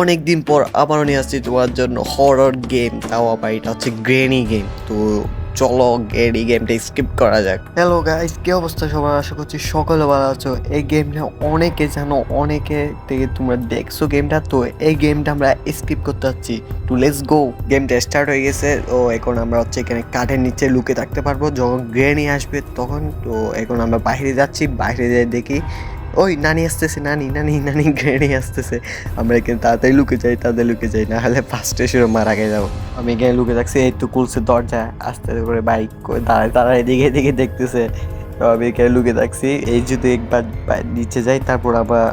অনেক দিন পর আবারও নিয়ে আসছি তোমার জন্য হরর গেম তাও আবার এটা হচ্ছে গ্রেনি গেম তো চলো গ্রেনি গেমটা স্কিপ করা যাক। হ্যালো গাইস কি অবস্থা সবার? আশা করছি সকলে ভালো আছো। এই গেমটা অনেকে জানো অনেকে থেকে তোমরা দেখছ গেমটা তো এই গেমটা আমরা স্কিপ করতে যাচ্ছি। টু লেটস গো গেমটা স্টার্ট হয়ে গেছে। তো এখন আমরা হচ্ছে এখানে কাঠের নিচে লুকে থাকতে পারব। যখন গ্রেনি আসবে তখন তো এখন আমরা বাইরে যাচ্ছি। বাইরে যেয়ে দেখি ওই, নানি আসতেছে, নানি নানি নানি, গ্রেনি আসতেছে। আমরা এখানে তাড়াতাড়ি লুকে যাই তাদের লুকে যাই, না হলে ফার্স্টে শুরু মারা গিয়ে যাব। আমি এখানে লুকে থাকছি, এই তো কুলছে দরজা, আস্তে করে বাইক দাঁড়ায় দাঁড়ায়, এদিকে এদিকে দেখতেছে। তো আমি এখানে লুকে থাকছি, এই যদি একবার নিচে যাই, তারপর আবার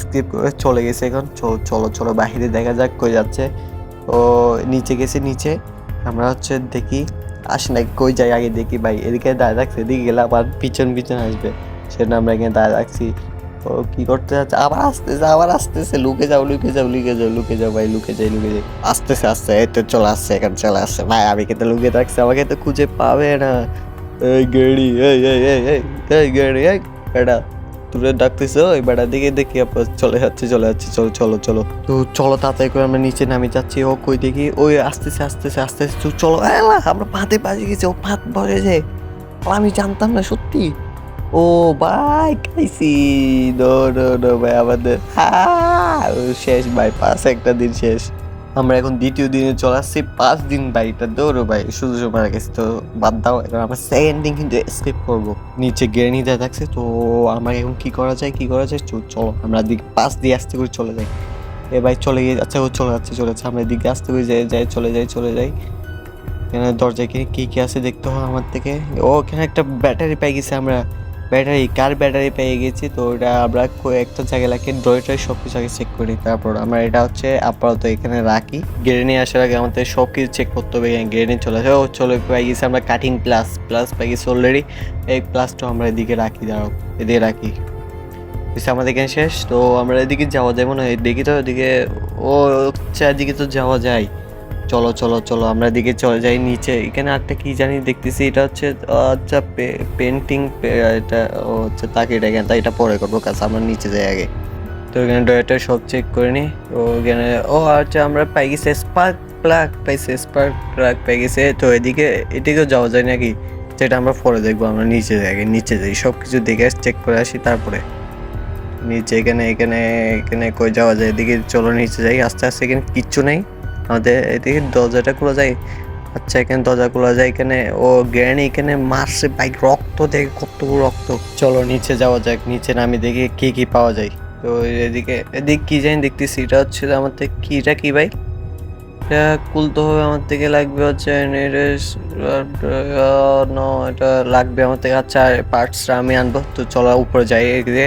স্কিপ করে চলে গেছে এখন। চলো চলো, বাইরে দেখা যাক কই যাচ্ছে। ও, নিচে গেছে, নিচে। আমরা হচ্ছে দেখি, আসে না কই যাই আগে দেখি, ভাই, এদিকে দাঁড়িয়ে থাকছে, এদিকে গেলে আবার পিছন পিছন আসবে। সেটা আমরা এখানে দাঁড়িয়ে রাখছি ও কি করতে যাচ্ছে? আবার আসতেছে আবার আসতেছে। লুকে যাও লুকে যাও লুকে যাও লুকে যাও ভাই, লুকে যাই লুকে যাই। আসতেছে, আসছে, এই তো চলে আসছে, এখানে চলে আসছে। ভাই, আমি কিন্তু লুকে থাকছি, আমাকে তো খুঁজে পাবে না। এই গেড়ি, এই এই এই এই এই গেড়ি, এই বেটা তুলে ডাকতেছে, ওই বেটা দিকে দেখি চলে যাচ্ছে চলে যাচ্ছে, চলো চলো চলো। তো চলো, তাড়াতাড়ি করে আমরা নিচে নামে যাচ্ছি, ও কই দেখি, ওই আসতেছে আসতেছে আসতেছে, তো চলো আমরা পাতে বাজে গেছি, ও পাত বসে যে আমি জানতাম না, সত্যি। ও ভাই, খাইছি। নো নো নো, ভাই, আমাদের শেষ ভাই, পাঁচ একটা দিন শেষ। আমরা এখন দ্বিতীয় দিনে চলে আসছি, পাঁচ দিন ভাই, এটা দৌড়ো ভাই, শুধু শুধু মারা গেছি, তো বাদ দাও। এখন আমরা সেকেন্ড দিন কিন্তু স্কিপ করব। নিচে গেড়ে দেওয়া থাকছে, তো আমার এখন কি করা যায়, কি করা যায়? চলো, আমরা দিক, পাঁচ দিয়ে আসতে করে চলে যাই। এ ভাই, চলে গিয়ে আচ্ছা ও চলে যাচ্ছে চলে যাচ্ছে। আমরা এদিকে আসতে করে যাই যাই, চলে যাই চলে যাই। এখানে দরজায় কি কি আছে দেখতে হয় আমার থেকে? ও, এখানে একটা ব্যাটারি পেয়ে গেছে আমরা। ব্যাটারি, কার ব্যাটারি পেয়ে গেছি, তো ওটা আমরা একটা জায়গায় রাখি ড্রয়টাই সব কিছু আগে চেক করি, তারপর আমরা এটা হচ্ছে আপাতত এখানে রাখি। গ্রেনে আসার আগে আমাদের সব কিছু চেক করতে হবে গ্রেনে চলে আসে। ও চলে পেয়ে গেছি আমরা কাটিং প্লাস প্লাস পেয়ে গেছি অলরেডি এই প্লাসটা আমরা এদিকে রাখি, দাঁড়াও, এদিকে রাখি। বুঝছি আমাদের এখানে শেষ, তো আমরা এদিকে যাওয়া যায়, মনে হয় দেখি তো, এদিকে ও চারদিকে তো যাওয়া যায়। চলো চলো চলো, আমরা এদিকে চলে যাই নিচে। এখানে একটা কি জানি দেখতেছি, এটা হচ্ছে আচ্ছা পেন্টিং এটা হচ্ছে তাকে এটা এখানে এটা পরে করব, কাজ আমরা নিচে যাই আগে। তো এখানে ডয়েটা সব চেক করে নি, ও, এখানে, ও আচ্ছা আমরা পাই গেছি স্পার্ক প্লাগ পাইছি স্পার্ক প্লাগ পাই গেছে, তো এদিকে, এদিকেও যাওয়া যায় নাকি? যেটা আমরা পরে দেখব, আমরা নিচে যাই আগে, নিচে যাই সব কিছু দেখে চেক করে আসি, তারপরে। নিচে এখানে এখানে এখানে কই যাওয়া যায়, এদিকে চলো, নিচে যাই, আস্তে আস্তে, এখানে কিচ্ছু নেই। আমাদের এদিকে দরজাটা খোলা যায়। আচ্ছা এখানে দরজা খোলা যায়, এখানে ও জ্ঞান এখানে মারছে বাইক, রক্ত দেখে কত রক্ত। চলো, নিচে যাওয়া যাক, নিচে নামি দেখি কি কি পাওয়া যায়। তো এদিকে, এদিক কি জানি দেখতেছি, এটা হচ্ছে আমার থেকে কি, এটা কি ভাই? এটা খুলতে হবে আমার থেকে, লাগবে হচ্ছে এটা লাগবে আমার থেকে আচ্ছা পার্টসটা আমি আনব। তো চলো, উপরে যাই, এদিকে।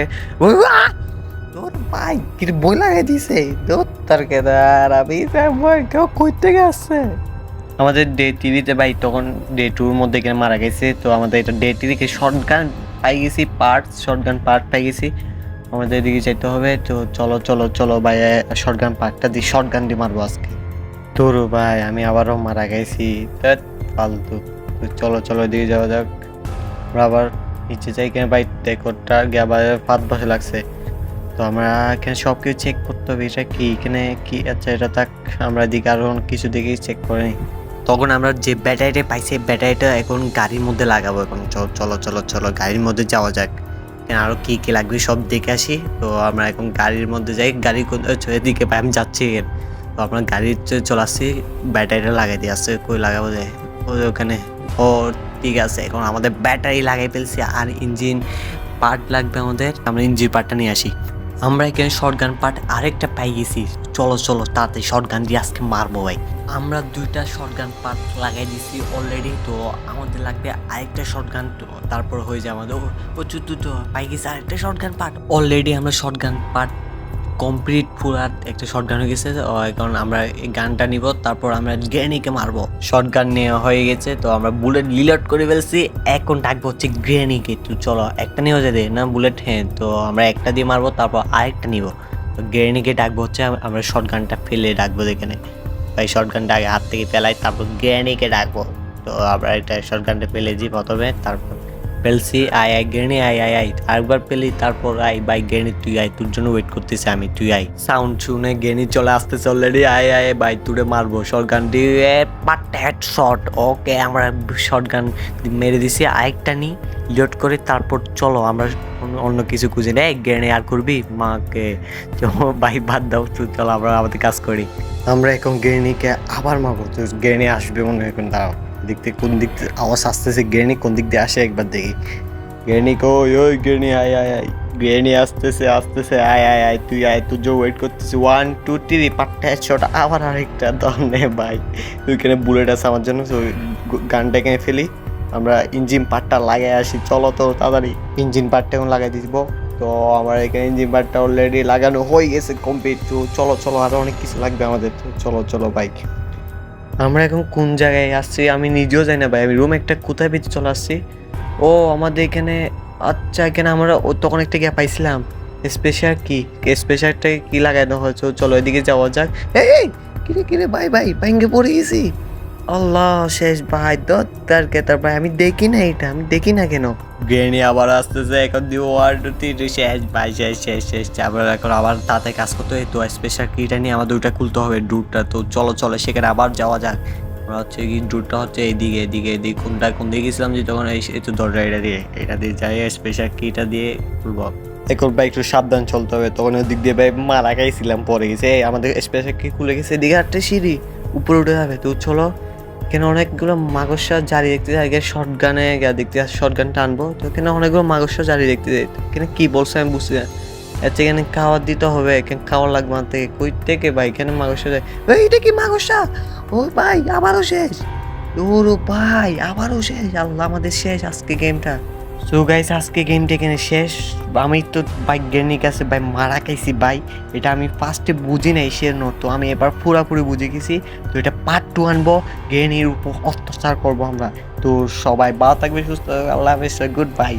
ভাই কি বই লাগাই দিছে? তোর তার কেদার আমি বই কেউ কই থেকে আসছে আমাদের ডে টিভিতে ভাই তখন ডে টুর মধ্যে এখানে মারা গেছে, তো আমাদের এটা ডে টিভিকে শর্ট গান পাই গেছি পার্ট শর্ট গান পার্ট পাই গেছি। আমাদের এদিকে যেতে হবে, তো চলো চলো চলো ভাই শর্ট গান পার্টটা দিয়ে শর্ট গান দিয়ে মারবো আজকে। তোর ভাই, আমি আবারও মারা গেছি ফালতু। তো চলো চলো এদিকে যাওয়া যাক। আবার নিচে যাই কেন ভাই ডেকোরটা গিয়ে আবার পাঁচ বছর লাগছে। তো আমরা এখানে সব কিছু চেক করতে হবে, এটা কি? এখানে কি? আচ্ছা এটা থাক, আমরা দিকে আরও অনেক কিছু দিকে চেক করে নিই। তখন আমরা যে ব্যাটারিটা পাইছি ব্যাটারিটা এখন গাড়ির মধ্যে লাগাবো এখন। চলো চলো চলো, গাড়ির মধ্যে যাওয়া যাক। এখানে আরও কী, কি লাগবে সব দেখে আসি। তো আমরা এখন গাড়ির মধ্যে যাই, গাড়ি এদিকে ভাই আমি যাচ্ছি তো আমরা গাড়িতে চলে আসছি ব্যাটারিটা লাগাই দিয়ে আসছে, কই লাগাবো যায় ওখানে। ও, ঠিক আছে, এখন আমাদের ব্যাটারি লাগাই ফেলছি, আর ইঞ্জিন পার্ট লাগবে আমাদের। আমরা ইঞ্জিন পার্টটা নিয়ে আসি। আমরা এখানে শর্ট গান পার্ট আরেকটা পাই গেছি। চলো চলো তাতে শর্ট গান দিয়ে আজকে মারবো ভাই। আমরা দুইটা শর্ট গান পার্ট লাগাই দিছি অলরেডি তো আমাদের লাগবে আরেকটা শর্ট গান তারপর হয়ে যায় আমাদের ও- চুতু তো পাই গেছি আরেকটা শর্ট গান পার্ট অলরেডি আমরা শর্ট গান পার্ট কমপ্লিট আর একটা শর্ট গান হয়ে গেছে এখন আমরা এই গানটা নিব, তারপর আমরা গ্রেনিকে মারবো। শর্ট গান নেওয়া হয়ে গেছে, তো আমরা বুলেট লিলাট করে ফেলছি, এখন ডাকবো হচ্ছে গ্রেনিকে তো, চলো, একটা নিয়েও যেতে না বুলেট হ্যাঁ তো, আমরা একটা দিয়ে মারবো, তারপর আরেকটা নিব। তো গ্রেনিকে ডাকবো হচ্ছে আমরা শর্ট গানটা ফেলে ডাকবো এখানে। ভাই শর্ট গানটা আগে হাত থেকে ফেলাই, তারপর গ্রেনিকে ডাকবো। তো, আমরা এটা শর্ট গানটা ফেলে ফেলেছি প্রথমে, তারপর পেলছি আয় আয়, গেনি, আয় আয় আয়। আরেকবার পেলি, তারপর আয়, বাই, গেনি, তুই আয়, তোর জন্য ওয়েট করতেছি আমি, তুই আয়। সাউন্ড শুনে গেনি চলে আসতেছে অলরেডি আয় আয় বাই, তুরে মারবো। শর্ট গান দিয়ে পাট হেড শট ওকে আমরা শর্ট গান মেরে দিছি। আরেকটা নি লোড করে তারপর চলো, আমরা অন্য- কিছু খুঁজে নেই। গেনে আর করবি? মাকে ভাই বাদ দাও তুই চলো, আমরা আমাদের কাজ করি। আমরা এখন গ্রেনিকে আবার মারবো, তো গ্রেনি আসবে মনে হয় এখন, দাঁড়াও। দিক থেকে কোন দিক থেকে আওয়াজ আসতেছে গ্রেনি কোন দিক দিয়ে আসে একবার দেখি। গ্রেনি কই, ওই গ্রেনি আয় আয় আয়। গ্রেনি আসতেছে আসতেছে, আয় আয় আয়, তুই আয় তুই যে ওয়েট করতেছি। ওয়ান টু থ্রি পাঁচটা হেডশট আবার আরেকটা দম নে, ভাই। তুই বুলেট আছে আমার জন্য গানটা এখানে ফেলি। আমরা ইঞ্জিন পার্টটা লাগাই আসি, চলো তো তাড়াতাড়ি। ইঞ্জিন পার্টটা এখন লাগাই দিব। তো আমার এখানে ইঞ্জিন পার্টটা অলরেডি লাগানো হয়ে গেছে কমপ্লিট তো চলো চলো আরও অনেক কিছু লাগবে আমাদের। চলো চলো বাইক আমরা এখন কোন জায়গায় আসছি? আমি নিজেও জানি না ভাই। আমি রুম একটা কোথায় বেঁচে চলে আসছি? ও, আমাদের এখানে আচ্ছা এখানে আমরা ও তখন একটা গিয়ে পাইছিলাম। স্পেশাল কি? স্পেশালটা কি লাগানো হয়েছে? চলো এদিকে যাওয়া যাক। এই কিরে কিরে? ভাই ভাই ভাইঙ্গে পড়ে গেছি। আল্লাহ, শেষ ভাই, দত্তার কেতার ভাই, আমি দেখি না এটা, আমি দেখি না কেন? গ্রেনি আবার আসতেছে, এখন দিয়ে ওয়ান টু শেষ ভাই, শেষ শেষ শেষ আবার এখন আবার তাতে কাজ করতে হয়। তো স্পেশাল কিটা নিয়ে আমাদের ওইটা খুলতে হবে ডুটটা তো চলো চলো, সেখানে আবার যাওয়া যাক। আমরা হচ্ছে কি ডুটটা হচ্ছে এইদিকে এদিকে এদিকে, কোনটা, কোন দিকে গেছিলাম যে তখন এই তো দরজা এটা দিয়ে এটা দিয়ে যাই স্পেশাল কিটা দিয়ে খুলবো। এখন ভাই একটু সাবধান চলতে হবে, তখন ওই দিক দিয়ে ভাই মারা খাইছিলাম পরে গেছে। আমাদের স্পেশাল কি খুলে গেছে, এদিকে একটা সিঁড়ি, উপরে উঠে যাবে। তো চলো এখানে অনেকগুলো মাগসা জারি দেখতে আগে শর্ট গানে দেখতে শর্ট গান টানবো তো কেন অনেকগুলো মাগসা জারি দেখতে যাই কেন কি বলছে আমি বুঝতে না। আচ্ছা এখানে খাওয়ার দিতে হবে এখানে খাওয়ার লাগবে আমার থেকে? কই থেকে ভাই? এখানে মাগসা যায়? এটা কি মাগসা ও ভাই আবারও শেষ। ও ভাই আবারও শেষ। আল্লাহ, আমাদের শেষ আজকে গেমটা সো গাইস আজকে গেমটা এখানে শেষ। আমি তো বাইক গেনির কাছে ভাই মারা খাইছি ভাই। এটা আমি ফার্স্টে বুঝি নাই, সে তো আমি এবার পুরাপুরি বুঝে গেছি। তো এটা পার্ট টু আনব। গেনির উপর অত্যাচার করব আমরা। তো সবাই ভালো থাকবে, সুস্থ থাকবে। আল্লাহ হাফেজ গুড বাই